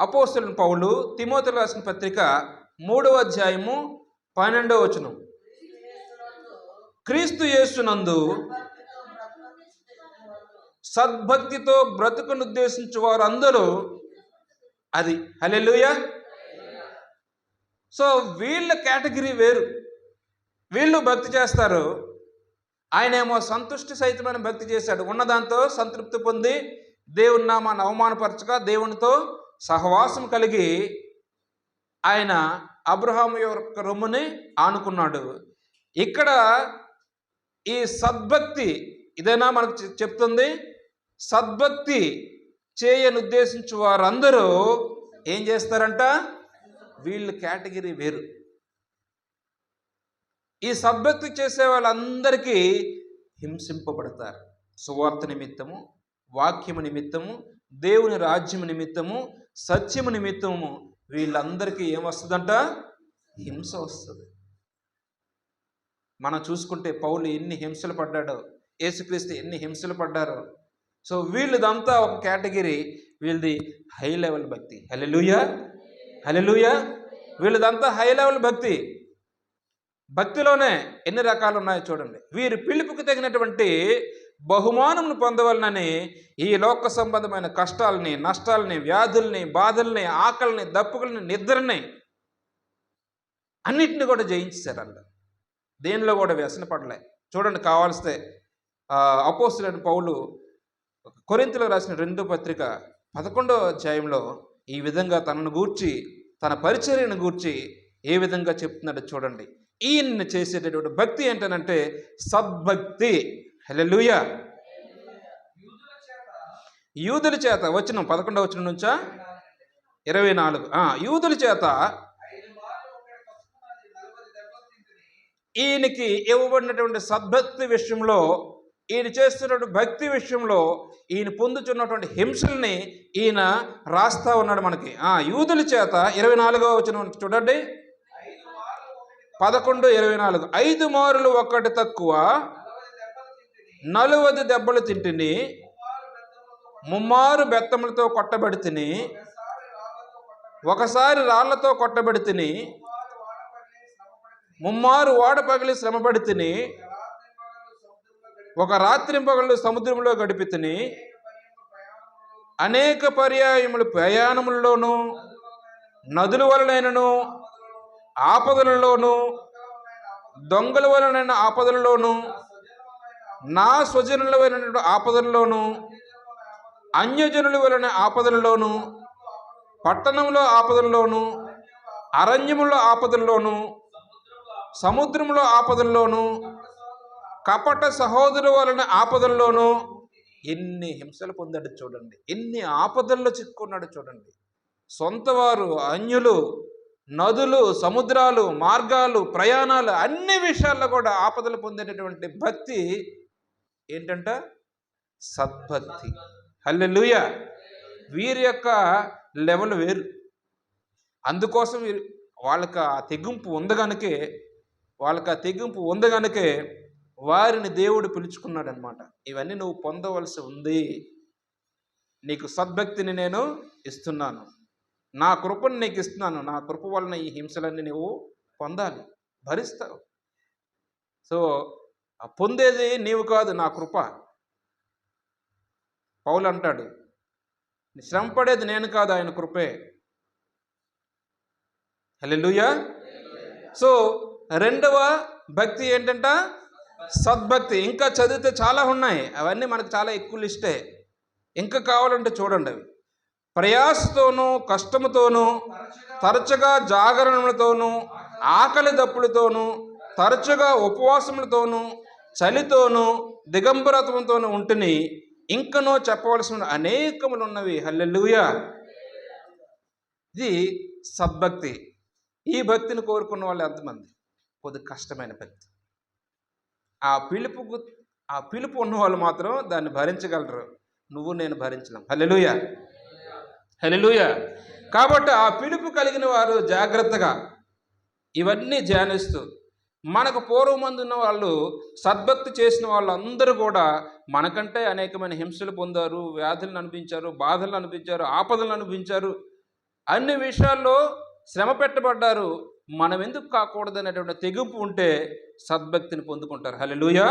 అపోస్తులను పౌలు తిమోతులు రాసిన పత్రిక మూడవ అధ్యాయము పన్నెండవ వచనం. క్రీస్తు యేసునందు సద్భక్తితో బ్రతుకును ఉద్దేశించు వారు అందరూ అది. హలెలుయ సో వీళ్ళ కేటగిరీ వేరు. వీళ్ళు భక్తి చేస్తారు. ఆయనేమో సంతుష్టి సహితమైన భక్తి చేశాడు. ఉన్నదాంతో సంతృప్తి పొంది దేవుని నామాన్ని అవమానపరచగా దేవునితో సహవాసం కలిగి ఆయన అబ్రహాము యొక్క రొమ్ముని ఆనుకున్నాడు. ఇక్కడ ఈ సద్భక్తి ఇదేనా మనకు చెప్తుంది? సద్భక్తి చేయని ఉద్దేశించు వారందరూ ఏం చేస్తారంట? వీళ్ళు కేటగిరీ వేరు. ఈ సద్భక్తి చేసే వాళ్ళందరికీ హింసింపబడతారు. సువార్త నిమిత్తము వాక్యము నిమిత్తము దేవుని రాజ్యము నిమిత్తము సత్యము నిమిత్తము వీళ్ళందరికీ ఏమొస్తుందంట హింస వస్తుంది. మనం చూసుకుంటే పౌలు ఎన్ని హింసలు పడ్డాడో యేసుక్రీస్తు ఎన్ని హింసలు పడ్డారో. సో వీళ్ళదంతా ఒక కేటగిరీ వీళ్ళది హై లెవెల్ భక్తి. హలెలుయా హలెలుయా వీళ్ళదంతా హై లెవెల్ భక్తి. భక్తిలోనే ఎన్ని రకాలు ఉన్నాయో చూడండి. వీరి పిలుపుకి తగినటువంటి బహుమానమును పొందవలనని ఈ లోక సంబంధమైన కష్టాలని నష్టాలని వ్యాధుల్ని బాధల్ని ఆకలిని దప్పుకుల్ని నిద్రని అన్నిటిని కూడా జయించారంట దేనిలో కూడా వ్యసన పడలే. చూడండి కావాల్స్తే అపోస్తులైన పౌలు కొరింతలో రాసిన రెండో పత్రిక పదకొండో అధ్యాయంలో ఈ విధంగా తనను గూర్చి తన పరిచర్యను గూర్చి ఏ విధంగా చెప్తున్నాడో చూడండి. ఈయన చేసేటటువంటి భక్తి ఏంటనంటే సద్భక్తి. హల్లెలూయా. యూదుల చేత వచ్చిన పదకొండవ వచ్చిన నుంచా? ఇరవై నాలుగు. యూదుల చేత ఈయనకి ఇవ్వబడినటువంటి సద్భక్తి విషయంలో ఈయన చేస్తున్నటువంటి భక్తి విషయంలో ఈయన పొందుతున్నటువంటి హింసల్ని ఈయన రాస్తా ఉన్నాడు మనకి. ఆ యూదుల చేత ఇరవై నాలుగో వచ్చిన చూడండి. పదకొండు ఇరవై నాలుగు. ఐదు మారులు ఒకటి తక్కువ నలువది దెబ్బలు తింటిని ముమ్మారు బెత్తములతో కొట్టబడి తిని ఒకసారి రాళ్ళతో కొట్టబడి తిని ముమ్మారు ఓడ పగిలి శ్రమపడి తిని ఒక రాత్రి పగళ్ళు సముద్రంలో గడిపి తిని అనేక పర్యాయములు ప్రయాణములలోనూ నదుల వలనైనను ఆపదలలోనూ దొంగల వలనైన ఆపదలలోనూ నా స్వజనుల వెళ్ళినటువంటి ఆపదల్లోనూ అన్యజనుల వలన ఆపదలలోనూ పట్టణంలో ఆపదల్లోనూ అరణ్యములో ఆపదల్లోనూ సముద్రంలో ఆపదల్లోనూ కపట సహోదరు వలన ఆపదల్లోనూ ఎన్ని హింసలు పొందాడు చూడండి. ఎన్ని ఆపదల్లో చిక్కున్నాడు చూడండి. సొంతవారు అన్యులు నదులు సముద్రాలు మార్గాలు ప్రయాణాలు అన్ని విషయాల్లో కూడా ఆపదలు పొందేటటువంటి భక్తి ఏంటంట? సద్భక్తి హల్లెలూయ. వీరి యొక్క లెవెల్ వేరు. అందుకోసం వాళ్ళకి ఆ తెగింపు ఉంది కనుకే వాళ్ళకి ఆ తెగింపు ఉంది కనుకే వారిని దేవుడు పిలుచుకున్నాడు అనమాట ఇవన్నీ నువ్వు పొందవలసి ఉంది. నీకు సద్భక్తిని నేను ఇస్తున్నాను. నా కృపను నీకు ఇస్తున్నాను. నా కృప వలన ఈ హింసలన్నీ నువ్వు పొందాలి. భరిస్తావు. సో ఆ పొందేది నీవు కాదు నా కృప. పౌలు అంటాడు శ్రమ పడేది నేను కాదు ఆయన కృపే. హల్లెలూయా. సో రెండవ భక్తి ఏంటంట? సద్భక్తి. ఇంకా చదివితే చాలా ఉన్నాయి. అవన్నీ మనకు చాలా ఎక్కువ లిస్టే. ఇంకా కావాలంటే చూడండి. అవి ప్రయాసతోనూ కష్టముతోనూ తరచుగా జాగరణలతోనూ ఆకలి దప్పులతోనూ తరచుగా ఉపవాసములతోనూ చలితోనూ దిగంబరత్వంతోనూ ఉంటుని ఇంకనో చెప్పవలసిన అనేకములు ఉన్నవి హల్లెలూయా! ఇది సద్భక్తి. ఈ భక్తిని కోరుకున్న వాళ్ళు ఎంతమంది? కొద్ది కష్టమైన భక్తి. ఆ పిలుపుకు ఆ పిలుపు ఉన్న వాళ్ళు మాత్రం దాన్ని భరించగలరు. నువ్వు నేను భరించలేం. హల్లెలూయ! హల్లెలూయ! కాబట్టి ఆ పిలుపు కలిగిన వారు జాగ్రత్తగా ఇవన్నీ ధ్యానిస్తూ మనకు పూర్వమందు ఉన్న వాళ్ళు సద్భక్తి చేసిన వాళ్ళందరూ కూడా మనకంటే అనేకమైన హింసలు పొందారు వ్యాధులను అనిపించారు బాధలను అనిపించారు ఆపదలను అనిపించారు. అన్ని విషయాల్లో శ్రమ పెట్టబడ్డారు. మనం ఎందుకు కాకూడదు అనేటువంటి తెగింపు ఉంటే సద్భక్తిని పొందుకుంటారు. హల్లెలూయా.